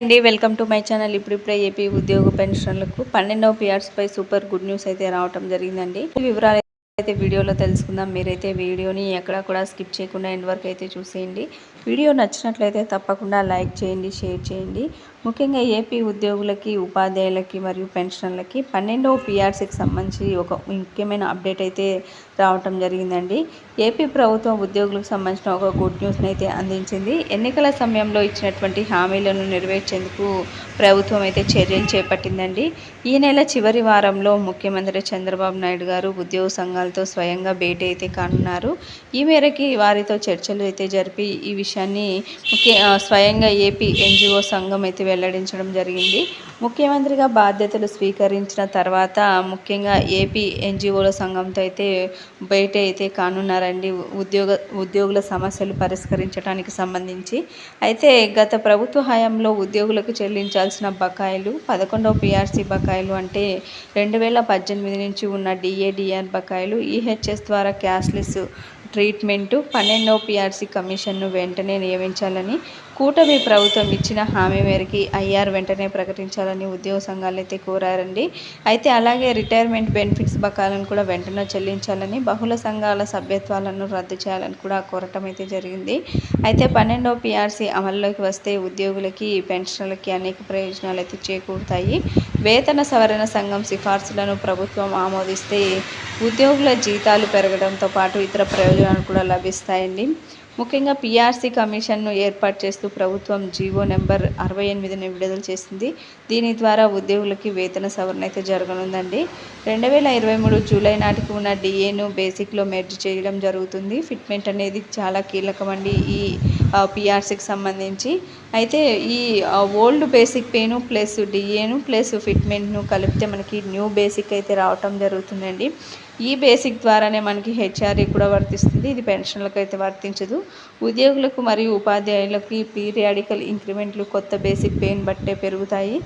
అండి welcome to my channel. ఇప్పుడు ఇప్పుడే ఏపీ ఉద్యోగ పెన్షన్లకు పన్నెండవ పిఆర్స్పై సూపర్ గుడ్ న్యూస్ అయితే రావటం జరిగిందండి. వివరాలు అయితే వీడియోలో తెలుసుకుందాం. మీరైతే వీడియోని ఎక్కడ కూడా స్కిప్ చేయకుండా ఎండ్ వరకు అయితే చూసేయండి. వీడియో నచ్చినట్లయితే తప్పకుండా లైక్ చేయండి షేర్ చేయండి. ముఖ్యంగా ఏపీ ఉద్యోగులకి ఉపాధ్యాయులకి మరియు పెన్షన్లకి పన్నెండవ పిఆర్సీకి సంబంధించి ఒక ముఖ్యమైన అప్డేట్ అయితే రావటం జరిగిందండి. ఏపీ ప్రభుత్వం ఉద్యోగులకు సంబంధించిన ఒక గుడ్ న్యూస్ని అయితే అందించింది. ఎన్నికల సమయంలో ఇచ్చినటువంటి హామీలను నెరవేర్చేందుకు ప్రభుత్వం అయితే చర్యలు చేపట్టిందండి. ఈ నెల చివరి వారంలో ముఖ్యమంత్రి చంద్రబాబు నాయుడు గారు ఉద్యోగ సంఘాలతో స్వయంగా భేటీ అయితే కానున్నారు. ఈ మేరకి వారితో చర్చలు అయితే జరిపి ఈ విషయం విషయాన్ని ముఖ్య స్వయంగా ఏపీ ఎన్జిఓ సంఘం అయితే వెల్లడించడం జరిగింది. ముఖ్యమంత్రిగా బాధ్యతలు స్వీకరించిన తర్వాత ముఖ్యంగా ఏపీ ఎన్జిఓల సంఘంతో అయితే బయట అయితే కానున్నారండి. ఉద్యోగ ఉద్యోగుల సమస్యలు పరిష్కరించడానికి సంబంధించి. అయితే గత ప్రభుత్వ హయాంలో ఉద్యోగులకు చెల్లించాల్సిన బకాయిలు పదకొండవ పిఆర్సీ బకాయిలు అంటే రెండు వేల పద్దెనిమిది నుంచి ఉన్న డిఏడిఆర్ బకాయిలు ఈహెచ్ఎస్ ద్వారా క్యాష్లెస్ ట్రీట్మెంటు పన్నెండవ పిఆర్సీ కమిషన్ను వెంటనే నియమించాలని కూటమి ప్రభుత్వం ఇచ్చిన హామీ మేరకి ఐఆర్ వెంటనే ప్రకటించాలని ఉద్యోగ సంఘాలు అయితే కోరారండి. అయితే అలాగే రిటైర్మెంట్ బెనిఫిట్స్ బకాలను కూడా వెంటనే చెల్లించాలని బహుళ సంఘాల సభ్యత్వాలను రద్దు చేయాలని కూడా కోరటం అయితే జరిగింది. అయితే పన్నెండవ పిఆర్సీ అమల్లోకి వస్తే ఉద్యోగులకి పెన్షన్లకి అనేక ప్రయోజనాలు అయితే చేకూరుతాయి. వేతన సవరణ సంఘం సిఫార్సులను ప్రభుత్వం ఆమోదిస్తే ఉద్యోగుల జీతాలు పెరగడంతో పాటు ఇతర ప్రయోజనాలు కూడా లభిస్తాయండి. ముఖ్యంగా పీఆర్సీ కమిషన్ను ఏర్పాటు చేస్తూ ప్రభుత్వం జీవో నెంబర్ అరవై ఎనిమిదిని విడుదల చేసింది. దీని ద్వారా ఉద్యోగులకి వేతన సవరణ అయితే జరగనుందండి. రెండు వేల ఇరవై మూడు జూలై నాటికి ఉన్న డిఏను బేసిక్లో మెర్జ్ చేయడం జరుగుతుంది. ఫిట్మెంట్ అనేది చాలా కీలకమండి. ఈ పిఆర్సీకి సంబంధించి. అయితే ఈ ఓల్డ్ బేసిక్ పేను ప్లస్ డిఏను ప్లస్ ఫిట్మెంట్ను కలిపితే మనకి న్యూ బేసిక్ అయితే రావటం జరుగుతుందండి. ఈ బేసిక్ ద్వారానే మనకి హెచ్ఆర్ఏ కూడా వర్తిస్తుంది. ఇది పెన్షన్లకు అయితే వర్తించదు. ఉద్యోగులకు మరియు ఉపాధ్యాయులకి పీరియాడికల్ ఇంక్రిమెంట్లు కొత్త బేసిక్ పేని బట్టే పెరుగుతాయి.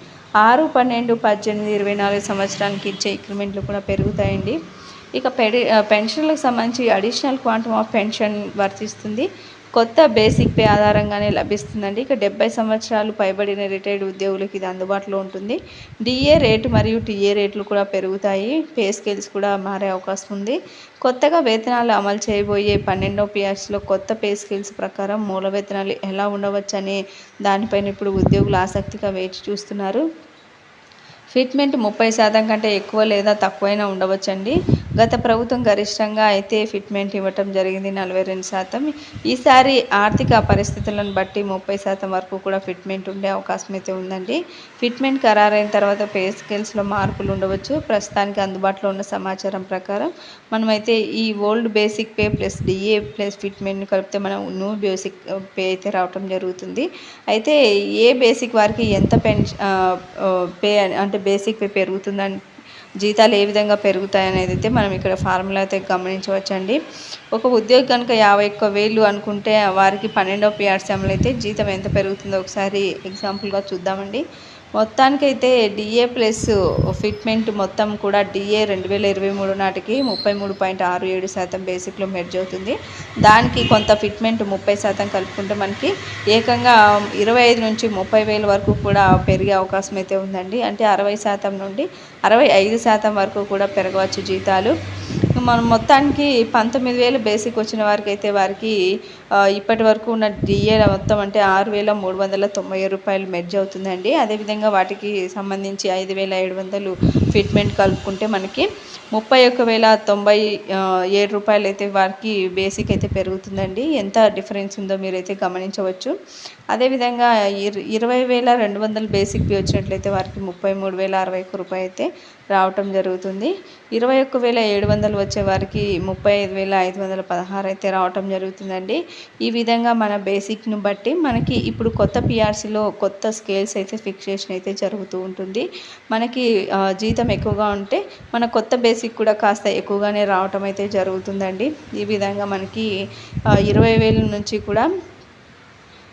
ఆరు పన్నెండు పద్దెనిమిది ఇరవై నాలుగు సంవత్సరానికి ఇచ్చే ఇంక్రిమెంట్లు కూడా పెరుగుతాయండి. ఇక పెడి పెన్షన్లకు సంబంధించి అడిషనల్ క్వాంటమ్ ఆఫ్ పెన్షన్ వర్తిస్తుంది. కొత్త బేసిక్ పే ఆధారంగానే లభిస్తుందండి. ఇక డెబ్బై సంవత్సరాలు పైబడిన రిటైర్డ్ ఉద్యోగులకు ఇది అందుబాటులో ఉంటుంది. డిఏ రేటు మరియు టీఏ రేట్లు కూడా పెరుగుతాయి. పే స్కేల్స్ కూడా మారే అవకాశం ఉంది. కొత్తగా వేతనాలు అమలు చేయబోయే పన్నెండో పిఆర్సీలో కొత్త పే స్కేల్స్ ప్రకారం మూల వేతనాలు ఎలా ఉండవచ్చనే దానిపైన ఇప్పుడు ఉద్యోగులు ఆసక్తిగా వేచి చూస్తున్నారు. ఫిట్మెంట్ ముప్పై శాతం కంటే ఎక్కువ లేదా తక్కువైనా ఉండవచ్చండి. గత ప్రభుత్వం గరిష్టంగా అయితే ఫిట్మెంట్ ఇవ్వటం జరిగింది నలభై రెండు శాతం. ఈసారి ఆర్థిక పరిస్థితులను బట్టి ముప్పై శాతం వరకు కూడా ఫిట్మెంట్ ఉండే అవకాశం అయితే ఉందండి. ఫిట్మెంట్ ఖరారైన తర్వాత పే స్కేల్స్లో మార్పులు ఉండవచ్చు. ప్రస్తుతానికి అందుబాటులో ఉన్న సమాచారం ప్రకారం మనమైతే ఈ old basic pay plus DA plus ఫిట్మెంట్ని కలిపితే మనం న్యూ బేసిక్ పే అయితే రావటం జరుగుతుంది. అయితే ఏ బేసిక్ వారికి ఎంత పెన్ పే అంటే బేసిక్ పే పెరుగుతుందని జీతాలు ఏ విధంగా పెరుగుతాయి అనేది అయితే మనం ఇక్కడ ఫార్ములా అయితే గమనించవచ్చండి. ఒక ఉద్యోగి కనుక యాభై ఒక్క వేలు అనుకుంటే వారికి పన్నెండో పిఆర్సీ అమలు అయితే జీతం ఎంత పెరుగుతుందో ఒకసారి ఎగ్జాంపుల్గా చూద్దామండి. మొత్తానికైతే డిఏ ప్లస్ ఫిట్మెంట్ మొత్తం కూడా డిఏ రెండు వేల ఇరవై మూడు నాటికి ముప్పై మూడు పాయింట్ ఆరు ఏడు శాతం బేసిక్లో మెర్జ్ అవుతుంది. దానికి కొంత ఫిట్మెంట్ ముప్పై శాతం కలుపుకుంటే మనకి ఏకంగా ఇరవై ఐదు నుంచి ముప్పై వేల వరకు కూడా పెరిగే అవకాశం అయితే ఉందండి. అంటే అరవై శాతం నుండి అరవై ఐదు శాతం వరకు కూడా పెరగవచ్చు జీతాలు. మనం మొత్తానికి పంతొమ్మిది వేలు బేసిక్ వచ్చిన వారికి అయితే వారికి ఇప్పటి వరకు ఉన్న డిఏ మొత్తం అంటే ఆరు వేల మూడు వందల తొంభై రూపాయలు మెర్జ్ అవుతుందండి. అదేవిధంగా వాటికి సంబంధించి ఐదు వేల ఏడు వందలు ఫిట్మెంట్ కలుపుకుంటే మనకి ముప్పై ఒక్క వేల తొంభై ఏడు రూపాయలు అయితే వారికి బేసిక్ అయితే పెరుగుతుందండి. ఎంత డిఫరెన్స్ ఉందో మీరైతే గమనించవచ్చు. అదేవిధంగా ఇరవై వేల రెండు వందల బేసిక్ బి వచ్చినట్లయితే వారికి ముప్పై మూడు వేల అరవై ఒక్క రూపాయి అయితే రావటం జరుగుతుంది. ఇరవై ఒక్క వేల ఏడు వందలు వచ్చే వారికి ముప్పై ఐదు వేల ఐదు వందల పదహారు అయితే రావటం జరుగుతుందండి. ఈ విధంగా మన బేసిక్ను బట్టి మనకి ఇప్పుడు కొత్త పిఆర్సీలో కొత్త స్కేల్స్ అయితే ఫిక్సేషన్ అయితే జరుగుతూ ఉంటుంది. మనకి జీతం ఎక్కువగా ఉంటే మన కొత్త బేసిక్ కూడా కాస్త ఎక్కువగానే రావటం అయితే జరుగుతుందండి. ఈ విధంగా మనకి ఇరవై వేల నుంచి కూడా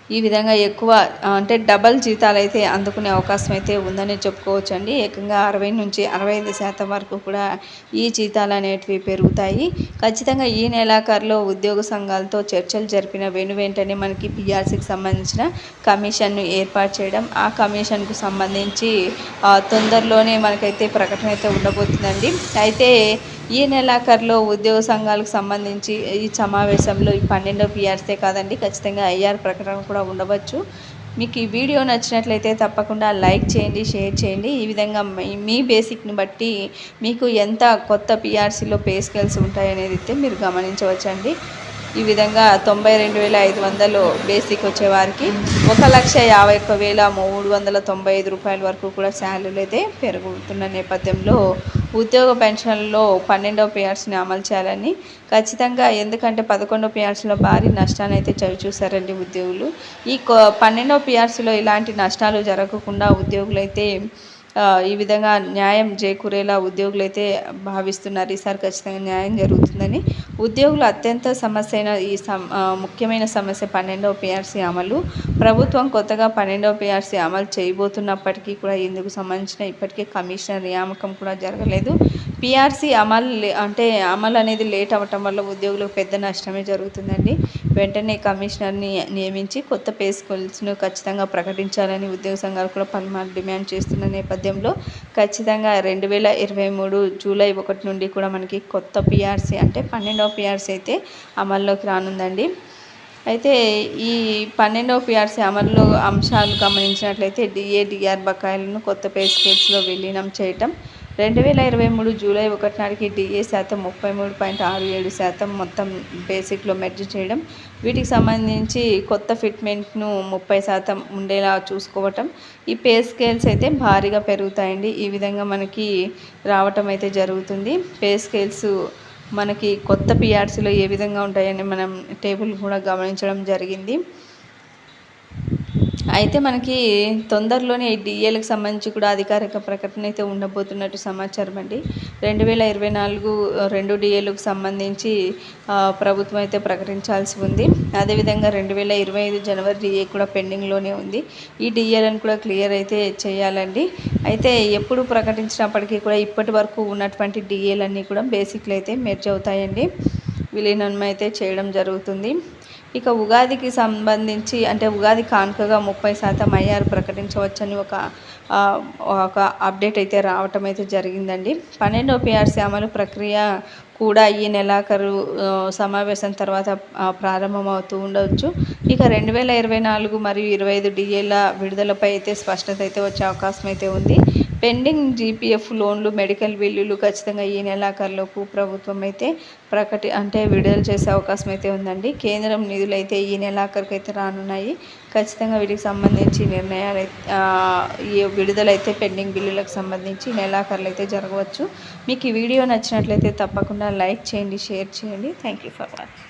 ఈ విధంగా ఎక్కువ అంటే డబల్ జీతాలు అయితే అందుకునే అవకాశం అయితే ఉందని చెప్పుకోవచ్చు అండి ఏకంగా అరవై నుంచి అరవై ఐదు శాతం వరకు కూడా ఈ జీతాలు అనేటివి పెరుగుతాయి. ఖచ్చితంగా ఈ నెలాఖరులో ఉద్యోగ సంఘాలతో చర్చలు జరిపిన వెను వెంటనే మనకి పిఆర్సీకి సంబంధించిన కమిషన్ను ఏర్పాటు చేయడం ఆ కమిషన్కు సంబంధించి తొందరలోనే మనకైతే ప్రకటన అయితే ఉండబోతుందండి. అయితే ఈ నెలాఖరులో ఉద్యోగ సంఘాలకు సంబంధించి ఈ సమావేశంలో ఈ పన్నెండో పిఆర్సే కాదండి ఖచ్చితంగా ఐఆర్ ప్రకటన కూడా ఉండవచ్చు. మీకు ఈ వీడియో నచ్చినట్లయితే తప్పకుండా లైక్ చేయండి షేర్ చేయండి. ఈ విధంగా మీ బేసిక్ని బట్టి మీకు ఎంత కొత్త పిఆర్సీలో పే స్కేల్స్ ఉంటాయనేది అయితే మీరు గమనించవచ్చండి. ఈ విధంగా తొంభై రెండు వేల ఐదు వందలు బేసిక్ వచ్చేవారికి ఒక లక్ష యాభై ఒక్క వేల మూడు వందల తొంభై ఐదు రూపాయల వరకు కూడా శాలరీలు అయితే పెరుగుతున్న నేపథ్యంలో ఉద్యోగ పెన్షన్లో పన్నెండవ పిఆర్సీని అమలు చేయాలని. ఖచ్చితంగా ఎందుకంటే పదకొండవ పిఆర్సీలో భారీ నష్టాన్ని అయితే చవి చూశారండి ఉద్యోగులు. ఈ పన్నెండవ పిఆర్సీలో ఇలాంటి నష్టాలు జరగకుండా ఉద్యోగులు అయితే ఈ విధంగా న్యాయం చేకూరేలా ఉద్యోగులు అయితే భావిస్తున్నారు. ఈసారి ఖచ్చితంగా న్యాయం జరుగుతుందని. ఉద్యోగులు అత్యంత సమస్య అయిన ఈ ముఖ్యమైన సమస్య పన్నెండవ పిఆర్సీ అమలు. ప్రభుత్వం కొత్తగా పన్నెండవ పిఆర్సీ అమలు చేయబోతున్నప్పటికీ కూడా ఇందుకు సంబంధించిన ఇప్పటికే కమిషనర్ నియామకం కూడా జరగలేదు. పిఆర్సీ అమలు అంటే అమలు అనేది లేట్ అవ్వటం వల్ల ఉద్యోగులకు పెద్ద నష్టమే జరుగుతుందండి. వెంటనే కమిషనర్ని నియమించి కొత్త పే స్కూల్స్ను ఖచ్చితంగా ప్రకటించాలని ఉద్యోగ సంఘాలు కూడా పలుమార్లు డిమాండ్ చేస్తున్న నేపథ్యంలో ఖచ్చితంగా రెండు వేల ఇరవై మూడు జూలై ఒకటి నుండి కూడా మనకి కొత్త పిఆర్సీ అంటే పన్నెండవ పిఆర్సీ అయితే అమల్లోకి రానుందండి. అయితే ఈ పన్నెండవ పిఆర్సీ అమలులో అంశాలు గమనించినట్లయితే డిఏ డిఆర్ బకాయిలను కొత్త పే స్కేల్స్లో విలీనం చేయటం రెండు వేల ఇరవై మూడు జూలై ఒకటి నాటికి డిఏ శాతం ముప్పై మూడు పాయింట్ ఆరు ఏడు శాతం మొత్తం బేసిక్లో మెర్జ్ చేయడం. వీటికి సంబంధించి కొత్త ఫిట్మెంట్ను ముప్పై శాతం ఉండేలా చూసుకోవటం. ఈ పే స్కేల్స్ అయితే భారీగా పెరుగుతాయండి. ఈ విధంగా మనకి రావటం అయితే జరుగుతుంది. పే స్కేల్స్ మనకి కొత్త పిఆర్సీలో ఏ విధంగా ఉంటాయని మనం టేబుల్ కూడా గమనించడం జరిగింది. అయితే మనకి తొందరలోనే డిఏలకు సంబంధించి కూడా అధికారిక ప్రకటన అయితే ఉండబోతున్నట్టు సమాచారం అండి. రెండు వేల ఇరవై నాలుగు రెండు డిఏలకు సంబంధించి ప్రభుత్వం అయితే ప్రకటించాల్సి ఉంది. అదేవిధంగా రెండు వేల ఇరవై ఐదు జనవరి డిఏ కూడా పెండింగ్లోనే ఉంది. ఈ డిఏలను కూడా క్లియర్ అయితే చేయాలండి. అయితే ఎప్పుడు ప్రకటించినప్పటికీ కూడా ఇప్పటి వరకు ఉన్నటువంటి డిఏలన్నీ కూడా బేసిక్లు అయితే మెర్జ్ అవుతాయండి. విలీనం అయితే చేయడం జరుగుతుంది. ఇక ఉగాదికి సంబంధించి అంటే ఉగాది కానుకగా ముప్పై శాతం ఐఆర్ ప్రకటించవచ్చని ఒక ఒక అప్డేట్ అయితే రావటం అయితే జరిగిందండి. పన్నెండో పిఆర్సీ అమలు ప్రక్రియ కూడా ఈ నెలాఖరు సమావేశం తర్వాత ప్రారంభమవుతూ ఉండవచ్చు ఇక రెండు వేల ఇరవై నాలుగు మరియు ఇరవై ఐదు డిఏల విడుదలపై అయితే స్పష్టత అయితే వచ్చే అవకాశం అయితే ఉంది. పెండింగ్ జీపీఎఫ్ లోన్లు మెడికల్ బిల్లులు ఖచ్చితంగా ఈ నెలాఖరులోపు ప్రభుత్వం అయితే ప్రకటి అంటే విడుదల చేసే అవకాశం అయితే ఉందండి. కేంద్రం నిధులు అయితే ఈ నెలాఖరికి అయితే రానున్నాయి. ఖచ్చితంగా వీటికి సంబంధించి నిర్ణయాలు ఈ విడుదలైతే పెండింగ్ బిల్లులకు సంబంధించి నెలాఖరులు అయితే జరగవచ్చు. మీకు ఈ వీడియో నచ్చినట్లయితే తప్పకుండా లైక్ చేయండి షేర్ చేయండి. Thank you for watching.